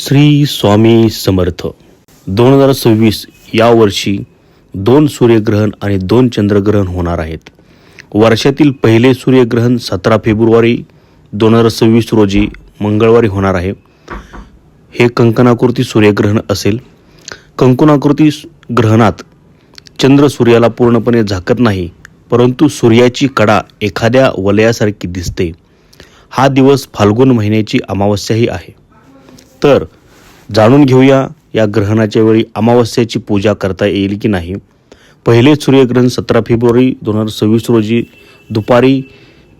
श्री स्वामी समर्थ. दोन हजार सव्वीस या वर्षी दोन सूर्यग्रहण आणि दोन चंद्रग्रहण होणार आहेत. वर्षातील पहिले सूर्यग्रहण सतरा फेब्रुवारी दोन हजार सव्वीस रोजी मंगळवारी होणार आहे. हे कंकणाकृती सूर्यग्रहण असेल. कंकणाकृती ग्रहणात चंद्र सूर्याला पूर्णपणे झाकत नाही परंतु सूर्याची कडा एखाद्या वलयासारखी दिसते. हा दिवस फाल्गुन महिन्याची अमावस्याही आहे. तर जाणून घेऊया या ग्रहणाच्या वेळी अमावस्याची पूजा करता येईल की नाही. पहिले सूर्यग्रहण सतरा फेब्रुवारी दोन हजार सव्वीस रोजी दुपारी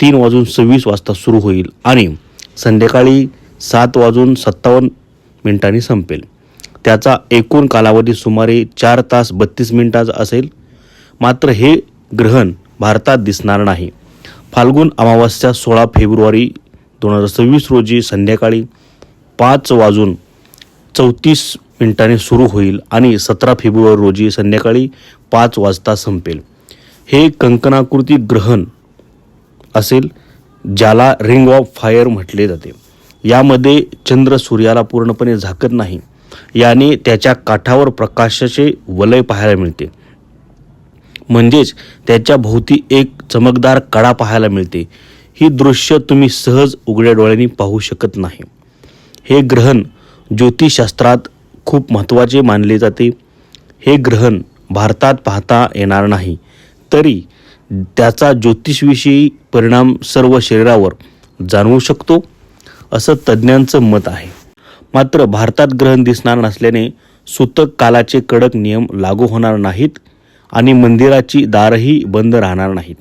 तीन वाजून सव्वीस वाजता सुरू होईल आणि संध्याकाळी सात वाजून सत्तावन्न मिनिटांनी संपेल. त्याचा एकूण कालावधी सुमारे चार तास बत्तीस मिनिटाचा असेल. मात्र हे ग्रहण भारतात दिसणार नाही. फाल्गुन अमावस्या सोळा फेब्रुवारी दोन हजार सव्वीस रोजी संध्याकाळी पाच वाजून चौतीस मिनिटांनी सुरू होईल आणि सतरा फेब्रुवारी रोजी संध्याकाळी पाच वाजता संपेल. हे कंकणाकृती ग्रहण असेल ज्याला रिंग ऑफ फायर म्हटले जाते. यामध्ये चंद्र सूर्याला पूर्णपणे झाकत नाही. याने त्याच्या काठावर प्रकाशाचे वलय पाहायला मिळते. म्हणजेच त्याच्या भोवती एक चमकदार कडा पाहायला मिळते. ही दृश्य तुम्ही सहज उघड्या डोळ्यांनी पाहू शकत नाही. हे ग्रहण ज्योतिषशास्त्रात खूप महत्त्वाचे मानले जाते. हे ग्रहण भारतात पाहता येणार नाही. तरी त्याचा ज्योतिषविषयी परिणाम सर्व शरीरावर जाणवू शकतो असं तज्ज्ञांचं मत आहे. मात्र भारतात ग्रहण दिसणार नसल्याने सूतक कालाचे कडक नियम लागू होणार नाहीत आणि मंदिराची दारही बंद राहणार नाहीत.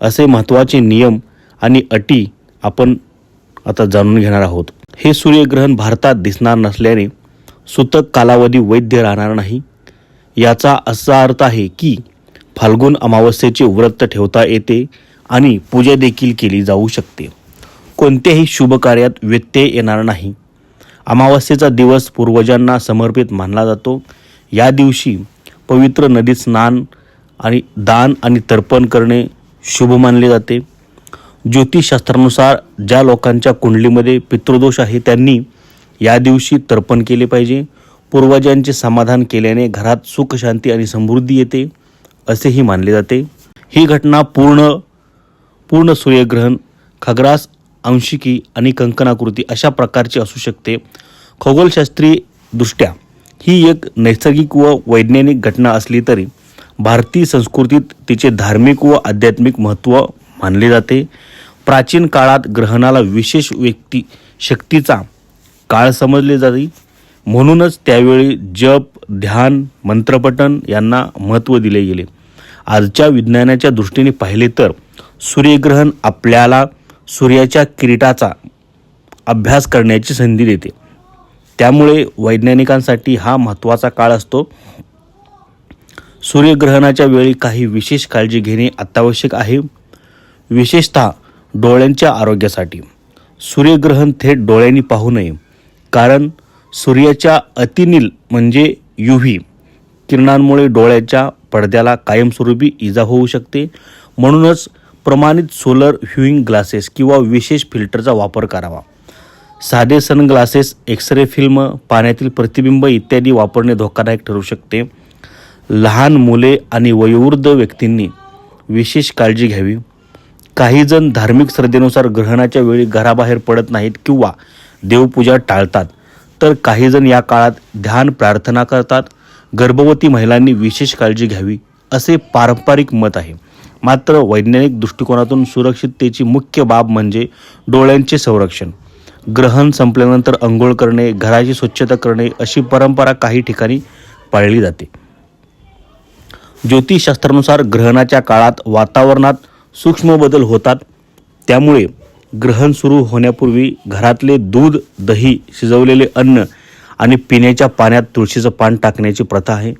असे महत्त्वाचे नियम आणि अटी आपण आता जाणून घेणार आहोत. हे सूर्यग्रहण भारतात दिसणार नसल्याने सूतक कालावधी वैध राहणार नाही. याचा असा अर्थ आहे की फाल्गुन अमावस्येचे व्रत ठेवता येते आणि पूजा देखील केली जाऊ शकते. कोणत्याही शुभ कार्यात व्यत्यय येणार नाही. अमावस्येचा दिवस पूर्वजांना समर्पित मानला जातो. या दिवशी पवित्र नदीत स्नान आणि दान आणि तर्पण करणे शुभ मानले जाते. ज्योतिषशास्त्रानुसार ज्या लोकांच्या कुंडलीमध्ये पितृदोष आहे त्यांनी या दिवशी तर्पण केले पाहिजे. पूर्वजांचे समाधान केल्याने घरात सुख शांती आणि समृद्धी येते असेही मानले जाते. ही घटना पूर्ण पूर्ण सूर्यग्रहण खग्रास अंशिकी आणि कंकणाकृती अशा प्रकारची असू शकते. खगोलशास्त्रीयदृष्ट्या ही एक नैसर्गिक व वैज्ञानिक घटना असली तरी भारतीय संस्कृतीत तिचे धार्मिक व आध्यात्मिक महत्त्व मानले जाते. प्राचीन काळात ग्रहणाला विशेष व्यक्ती शक्तीचा काळ समजले जाते म्हणूनच त्यावेळी जप ध्यान मंत्रपठण यांना महत्त्व दिले गेले. आजच्या विज्ञानाच्या दृष्टीने पाहिले तर सूर्यग्रहण आपल्याला सूर्याच्या किरीटाचा अभ्यास करण्याची संधी देते. त्यामुळे वैज्ञानिकांसाठी हा महत्त्वाचा काळ असतो. सूर्यग्रहणाच्या वेळी काही विशेष काळजी घेणे अत्यावश्यक आहे. विशेषतः डोळ्यांच्या आरोग्यासाठी. सूर्यग्रहण थेट डोळ्यांनी पाहू नये. कारण सूर्याच्या अतिनील म्हणजे यू व्ही किरणांमुळे डोळ्याच्या पडद्याला कायमस्वरूपी इजा होऊ शकते. म्हणूनच प्रमाणित सोलर ह्युईंग ग्लासेस किंवा विशेष फिल्टरचा वापर करावा. साधे सनग्लासेस एक्सरे फिल्म पाण्यातील प्रतिबिंब इत्यादी वापरणे धोकादायक ठरू शकते. लहान मुले आणि वयोवृद्ध व्यक्तींनी विशेष काळजी घ्यावी. काही जण धार्मिक श्रद्धेनुसार ग्रहणाच्या वेळी घराबाहेर पडत नाहीत किंवा देवपूजा टाळतात. तर काही जण या काळात ध्यान प्रार्थना करतात. गर्भवती महिलांनी विशेष काळजी घ्यावी असे पारंपरिक मत आहे. मात्र वैज्ञानिक दृष्टिकोनातून सुरक्षिततेची मुख्य बाब म्हणजे डोळ्यांचे संरक्षण. ग्रहण संपल्यानंतर अंघोळ करणे घराची स्वच्छता करणे अशी परंपरा काही ठिकाणी पाळली जाते. ज्योतिषशास्त्रानुसार ग्रहणाच्या काळात वातावरणात सूक्ष्म बदल होतात. त्यामुळे ग्रहण सुरू होण्यापूर्वी घरातले दूध दही शिजवलेले अन्न आणि पिण्याच्या पाण्यात तुळशीचं पान टाकण्याची प्रथा आहे.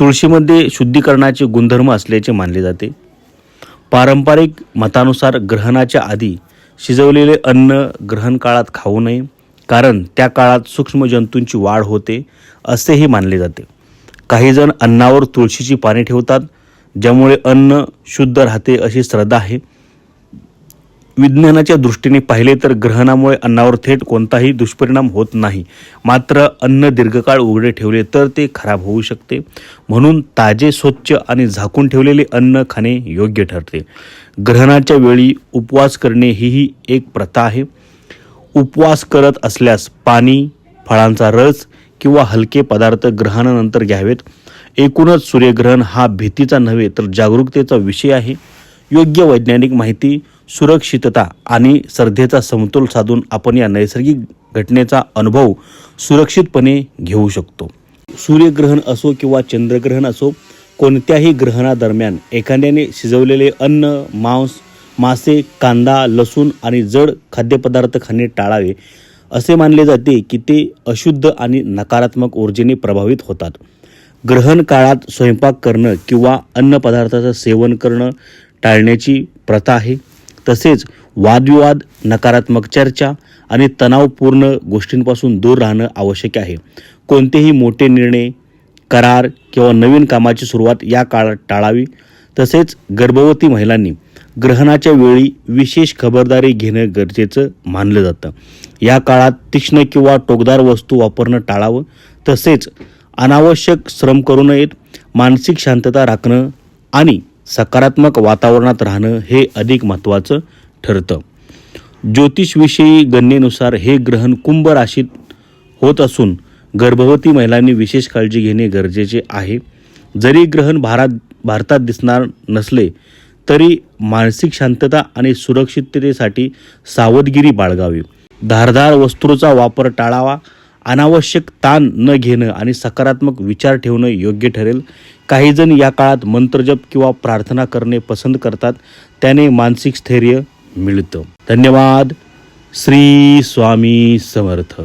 तुळशीमध्ये शुद्धीकरणाचे गुणधर्म असल्याचे मानले जाते. पारंपरिक मतानुसार ग्रहणाच्या आधी शिजवलेले अन्न ग्रहण काळात खाऊ नये कारण त्या काळात सूक्ष्म जंतूंची वाढ होते असेही मानले जाते. काहीजण अन्नावर तुळशीची पाने ठेवतात ज्यामुळे अन्न शुद्ध राहते अशी श्रद्धा आहे. विज्ञानाच्या दृष्टीने पाहिले तर ग्रहणामुळे अन्नावर थेट कोणताही दुष्परिणाम होत नाही. मात्र अन्न दीर्घकाळ उघडे ठेवले तर ते खराब होऊ शकते. म्हणून ताजे स्वच्छ आणि झाकून ठेवलेले अन्न खाणे योग्य ठरते. ग्रहणाच्या वेळी उपवास करणे हीही एक प्रथा आहे. उपवास करत असल्यास पाणी फळांचा रस किंवा हलके पदार्थ ग्रहणानंतर घ्यावेत. एकूणच सूर्यग्रहण हा भीतीचा नव्हे तर जागरूकतेचा विषय आहे. योग्य वैज्ञानिक माहिती सुरक्षितता आणि श्रद्धेचा समतोल साधून आपण या नैसर्गिक घटनेचा अनुभव सुरक्षितपणे घेऊ शकतो. सूर्यग्रहण असो किंवा चंद्रग्रहण असो कोणत्याही ग्रहणादरम्यान एखाद्याने शिजवलेले अन्न मांस मासे कांदा लसूण आणि जड खाद्यपदार्थ खाणे टाळावे असे मानले जाते की ते अशुद्ध आणि नकारात्मक ऊर्जेने प्रभावित होतात. ग्रहण काळात स्वयंपाक करणं किंवा अन्नपदार्थाचं सेवन करणं टाळण्याची प्रथा आहे. तसेच वादविवाद नकारात्मक चर्चा आणि तणावपूर्ण गोष्टींपासून दूर राहणं आवश्यक आहे. कोणतेही मोठे निर्णय करार किंवा नवीन कामाची सुरुवात या काळात टाळावी. तसेच गर्भवती महिलांनी ग्रहणाच्या वेळी विशेष खबरदारी घेणं गरजेचं मानलं जातं. या काळात तीक्ष्ण किंवा टोकदार वस्तू वापरणं टाळावं. तसेच अनावश्यक श्रम करू नयेत मानसिक शांतता राखणं आणि सकारात्मक वातावरणात राहणं हे अधिक महत्त्वाचं ठरतं. ज्योतिषविषयी गणनेनुसार हे ग्रहण कुंभ राशीत होत असून गर्भवती महिलांनी विशेष काळजी घेणे गरजेचे आहे. जरी ग्रहण भारत भारतात दिसणार नसले तरी मानसिक शांतता आणि सुरक्षिततेसाठी सावधगिरी बाळगावी. धारधार वस्तूचा वापर टाळावा अनावश्यक ताण न घेणं आणि सकारात्मक विचार ठेवणं योग्य ठरेल. काहीजण या काळात मंत्रजप किंवा प्रार्थना करणे पसंत करतात. त्याने मानसिक स्थैर्य मिळतं. धन्यवाद. श्री स्वामी समर्थ.